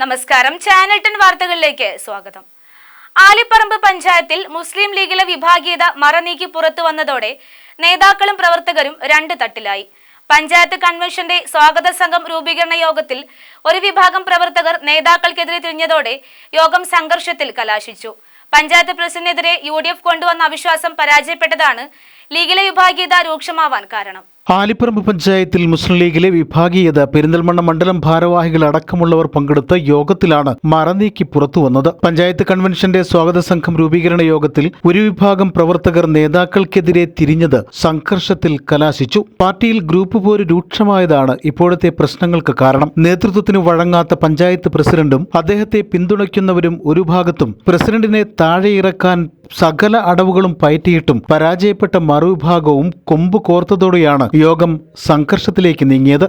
നമസ്കാരം. Channel ten വാർത്തകളിലേക്ക് സ്വാഗതം. ആലിപ്പറമ്പ് പഞ്ചായത്തിൽ മുസ്ലിം ലീഗിലെ വിഭാഗീയത മറനീക്കി പുറത്തു വന്നതോടെ നേതാക്കളും പ്രവർത്തകരും രണ്ട് തട്ടിലായി. പഞ്ചായത്ത് കൺവെൻഷന്റെ സ്വാഗത സംഘം രൂപീകരണ യോഗത്തിൽ ഒരു വിഭാഗം പ്രവർത്തകർ നേതാക്കൾക്കെതിരെ തിരിഞ്ഞതോടെ യോഗം സംഘർഷത്തിൽ കലാശിച്ചു. പഞ്ചായത്ത് പ്രസിഡന്റിനെതിരെ യു ഡി എഫ് കൊണ്ടുവന്ന അവിശ്വാസം പരാജയപ്പെട്ടതാണ് ലീഗിലെ വിഭാഗീയത രൂക്ഷമാവാൻ കാരണം. ആലിപ്പറമ്പ് പഞ്ചായത്തിൽ മുസ്ലിം ലീഗിലെ വിഭാഗീയത പെരിന്തൽമണ്ണ മണ്ഡലം ഭാരവാഹികൾ അടക്കമുള്ളവർ പങ്കെടുത്ത യോഗത്തിലാണ് മറനീക്കി പുറത്തുവന്നത്. പഞ്ചായത്ത് കൺവെൻഷന്റെ സ്വാഗത സംഘം രൂപീകരണ യോഗത്തിൽ ഒരു വിഭാഗം പ്രവർത്തകർ നേതാക്കൾക്കെതിരെ തിരിഞ്ഞത് സംഘർഷത്തിൽ കലാശിച്ചു. പാർട്ടിയിൽ ഗ്രൂപ്പ് പോര് രൂക്ഷമായതാണ് ഇപ്പോഴത്തെ പ്രശ്നങ്ങൾക്ക് കാരണം. നേതൃത്വത്തിന് വഴങ്ങാത്ത പഞ്ചായത്ത് പ്രസിഡന്റും അദ്ദേഹത്തെ പിന്തുണയ്ക്കുന്നവരും ഒരു ഭാഗത്തും പ്രസിഡന്റിനെ താഴെയിറക്കാൻ സകല അടവുകളും പയറ്റിയിട്ടും പരാജയപ്പെട്ട മറുവിഭാഗവും കൊമ്പ് കോർത്തതോടെയാണ് യോഗം സംഘർഷത്തിലേക്ക് നീങ്ങിയത്.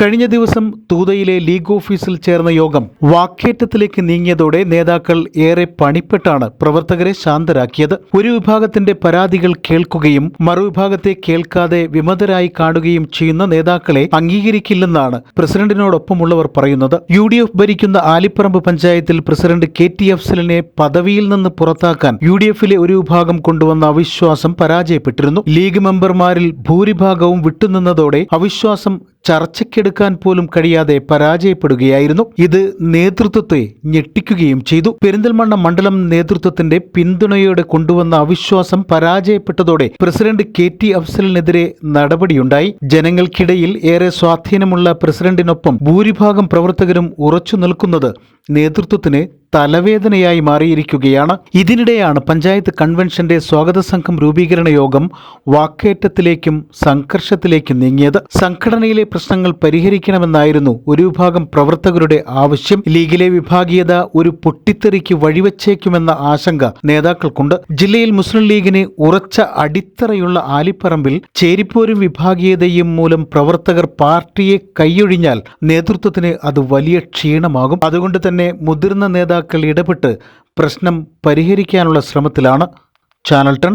കഴിഞ്ഞ ദിവസം തൂതയിലെ ലീഗ് ഓഫീസിൽ ചേർന്ന യോഗം വാക്കേറ്റത്തിലേക്ക് നീങ്ങിയതോടെ നേതാക്കൾ ഏറെ പണിപ്പെട്ടാണ് പ്രവർത്തകരെ ശാന്തരാക്കിയത്. ഒരു വിഭാഗത്തിന്റെ പരാതികൾ കേൾക്കുകയും മറുവിഭാഗത്തെ കേൾക്കാതെ വിമതരായി കാണുകയും ചെയ്യുന്ന നേതാക്കളെ അംഗീകരിക്കില്ലെന്നാണ് പ്രസിഡന്റിനോടൊപ്പമുള്ളവർ പറയുന്നത്. യു ഡി എഫ് ഭരിക്കുന്ന ആലിപ്പറമ്പ് പഞ്ചായത്തിൽ പ്രസിഡന്റ് കെ ടി അഫ്സലിനെ പദവിയിൽ നിന്ന് പുറത്താക്കാൻ യു ഡി എഫിലെ ഒരു വിഭാഗം കൊണ്ടുവന്ന അവിശ്വാസം പരാജയപ്പെട്ടിരുന്നു. ലീഗ് മെമ്പർമാരിൽ ഭൂരിഭാഗവും വിട്ടുനിന്നതോടെ അവിശ്വാസം ചർച്ചയ്ക്കെടുക്കാൻ പോലും കഴിയാതെ പരാജയപ്പെടുകയായിരുന്നു. ഇത് നേതൃത്വത്തെ ഞെട്ടിക്കുകയും ചെയ്തു. പെരിന്തൽമണ്ണ മണ്ഡലം നേതൃത്വത്തിന്റെ പിന്തുണയോടെ കൊണ്ടുവന്ന അവിശ്വാസം പരാജയപ്പെട്ടതോടെ പ്രസിഡന്റ് കെ ടി അഫ്സലിനെതിരെ നടപടിയുണ്ടായി. ജനങ്ങൾക്കിടയിൽ ഏറെ സ്വാധീനമുള്ള പ്രസിഡന്റിനൊപ്പം ഭൂരിഭാഗം പ്രവർത്തകരും ഉറച്ചു നിൽക്കുന്നത് നേതൃത്വത്തിന് തലവേദനയായി മാറിയിരിക്കുകയാണ്. ഇതിനിടെയാണ് പഞ്ചായത്ത് കൺവെൻഷന്റെ സ്വാഗത സംഘം രൂപീകരണ യോഗം വാക്കേറ്റത്തിലേക്കും സംഘർഷത്തിലേക്കും നീങ്ങിയത്. സംഘടനയിലെ പ്രശ്നങ്ങൾ പരിഹരിക്കണമെന്നായിരുന്നു ഒരു വിഭാഗം പ്രവർത്തകരുടെ ആവശ്യം. ലീഗിലെ വിഭാഗീയത ഒരു പൊട്ടിത്തെറിക്ക് വഴിവെച്ചേക്കുമെന്ന ആശങ്ക നേതാക്കൾക്കുണ്ട്. ജില്ലയിൽ മുസ്ലിം ലീഗിന് ഉറച്ച അടിത്തറയുള്ള ആലിപ്പറമ്പിൽ ചേരിപ്പോരും വിഭാഗീയതയും മൂലം പ്രവർത്തകർ പാർട്ടിയെ കൈയൊഴിഞ്ഞാൽ നേതൃത്വത്തിന് അത് വലിയ ക്ഷീണമാകും. അതുകൊണ്ട് തന്നെ മുതിർന്ന നേതാക്കൾ ഇടപെട്ട് പ്രശ്നം പരിഹരിക്കാനുള്ള ശ്രമത്തിലാണ് ചാനൽ ടൺ.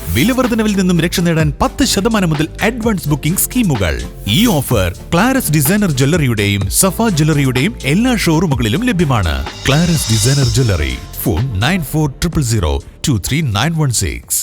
വിലവർദ്ധനവിൽ നിന്നും രക്ഷ നേടാൻ പത്ത് ശതമാനം മുതൽ അഡ്വാൻസ് ബുക്കിംഗ് സ്കീമുകൾ. ഈ ഓഫർ ക്ലാരസ് ഡിസൈനർ ജ്വല്ലറിയുടെയും സഫ ജ്വല്ലറിയുടെയും എല്ലാ ഷോറൂമുകളിലും ലഭ്യമാണ്. Claras designer jewellery phone nine four triple zero two three nine one six